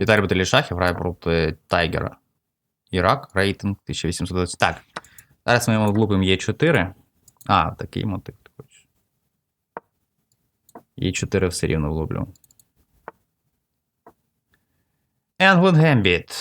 Віталій Баталішах грає проти Тайгера. Ірак, рейтинг 1820. Так. Зараз ми йому влупимо Е4. А, такий мотив ти хочеш. Е4 все рівно влуплю. England Gambit.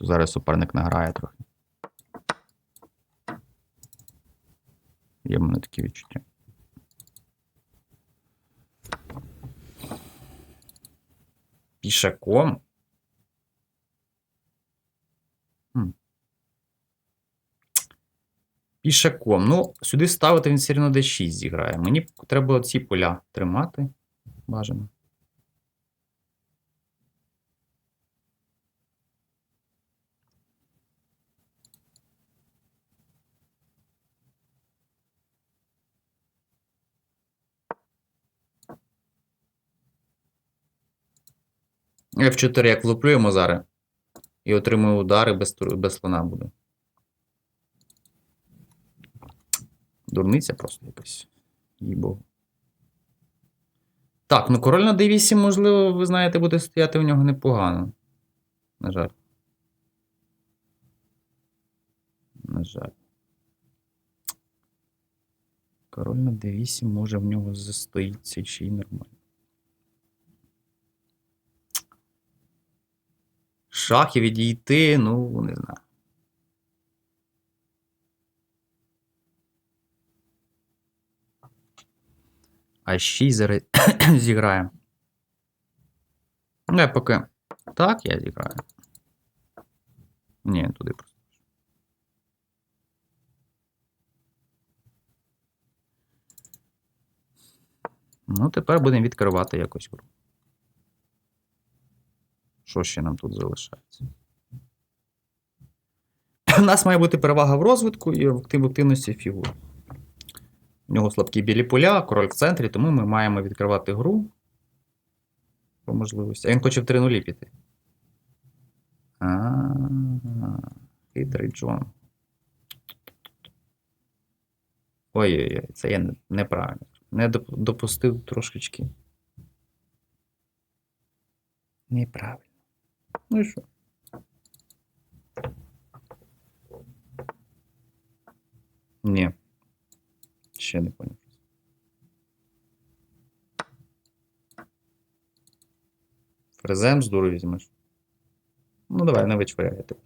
Зараз суперник награє трохи. Є в мене такі відчуття. Пішаком. Хм. Пішаком. Ну, сюди ставити він все одно D6 зіграє. Мені треба ці поля тримати. Бажано. F4 як влуплю йому зараз. І отримую удари без, без слона буде. Дурниця просто якась. Їй-богу. Так, ну король на d8, можливо, ви знаєте, буде стояти у нього непогано. На жаль. На жаль. Король на d8 може в нього застоїться ще й нормально. Шахи відійти, ну, не знаю. А 6 зараз зіграє. Ну, я поки. Так, я зіграю. Ні, туди просто. Ну, тепер будемо відкривати якось гру. Що ще нам тут залишається? У нас має бути перевага в розвитку і в активності фігур. У нього слабкі білі поля, король в центрі, тому ми маємо відкривати гру. По можливості. А він хоче в 3 нулі піти. Хитрий Джон. Ой-ой-ой, це я неправильно. Не допустив трошечки. Неправильно. Ну і що? Ні. Ще не поняв. Фрезем з дуру візьмеш. Ну, давай, не вичваряй, я тебе.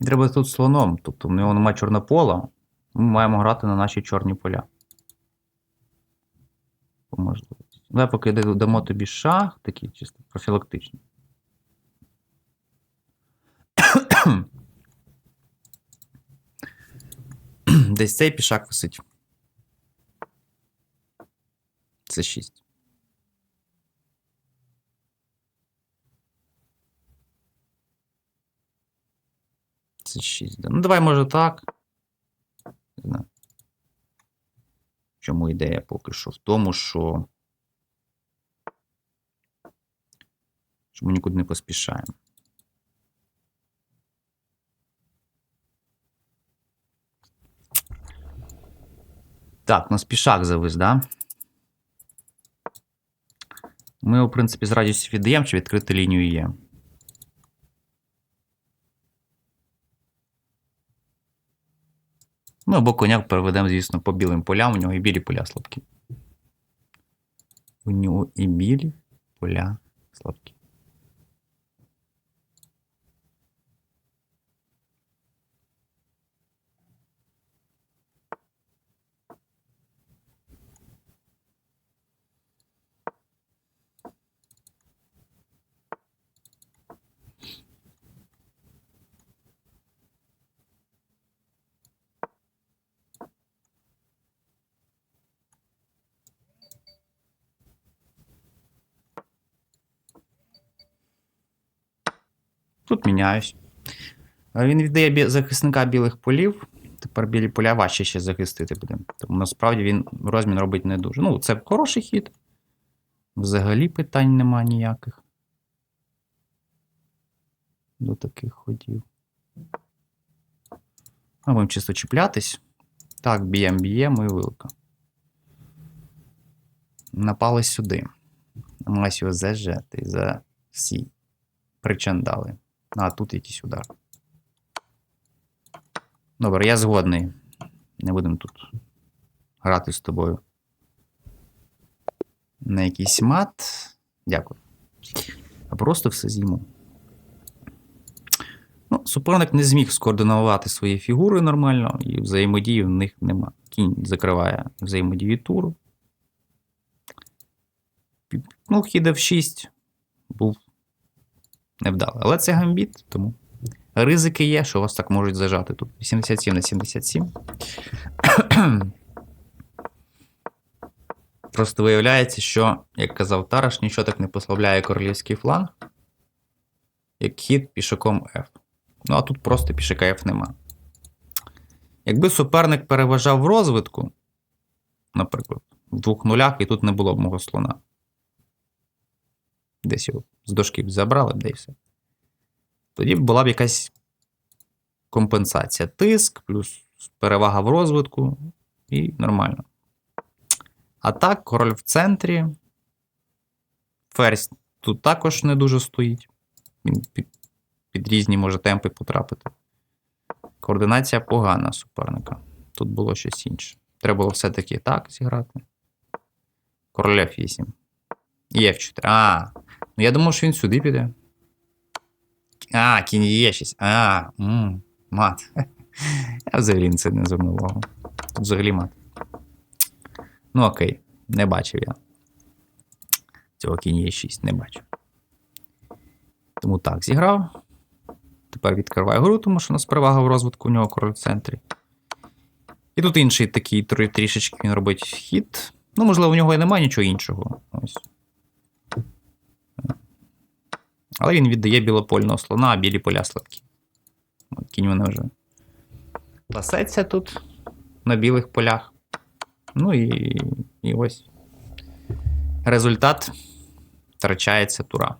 Треба тут слоном, тобто в нього немає чорнопола. Ми маємо грати на наші чорні поля. По можливості. Давай поки дамо тобі шах, такий чисто профілактичний. Десь цей пішак висить. Це 6. Це 6. Да. Ну, давай, може, так. Не знаю. Чому ідея поки що? В тому, що. Що ми нікуди не поспішаємо. Так, нас пішак завис, да? Ми в принципі, з радістю віддаємо, чи відкрити лінію є. Ну, або коня переведемо, звісно, по білим полям. У нього і білі поля слабкі. У нього і білі поля слабкі. Тут міняюсь. Він віддає захисника білих полів. Тепер білі поля важче ще захистити буде. Тому насправді він розмін робить не дуже. Ну, це хороший хід. Взагалі питань нема ніяких. До таких ходів. А будемо чисто чіплятись. Так, б'єм, б'єм і вилка. Напали сюди. Намагаюсь його зажати за всі причандали. А, тут якийсь удар. Добре, я згодний. Не будемо тут грати з тобою. На якийсь мат. Дякую. А просто все з'їму. Ну, суперник не зміг скоординувати свої фігури нормально, і взаємодії в них нема. Кінь закриває взаємодію туру. Ну, хід F6 був невдалий. Але це гамбіт, тому ризики є, що вас так можуть зажати тут. 87 на 77. Просто виявляється, що, як казав Тараш, нічого так не послабляє королівський фланг, як хід пішаком F. Ну, а тут просто пішака F нема. Якби суперник переважав в розвитку, наприклад, в двох нулях, і тут не було б мого слона. Десь його з дошки забрали, б, де і все. Тоді була б якась компенсація. Тиск, плюс перевага в розвитку, і нормально. А так, король в центрі. Ферзь тут також не дуже стоїть. Він під, під різні може темпи потрапити. Координація погана суперника. Тут було щось інше. Треба було все-таки так зіграти. Король F8. І F4. А, ну я думав, що він сюди піде. А, кінь Е6. А, м, мат. Я взагалі це не звернув увагу. Взагалі мат. Ну окей, не бачив я. Цього кінь Е6 не бачив. Тому так, зіграв. Тепер відкриваю гру, тому що у нас перевага в розвитку у нього король в центрі. І тут інший такий трішечки він робить хід. Ну, можливо, у нього і немає нічого іншого. Ось. Але він віддає білопольного слона, а білі поля слабкі. От Кінь мене вже пасеться тут на білих полях. Ну і, і ось. Результат втрачається тура.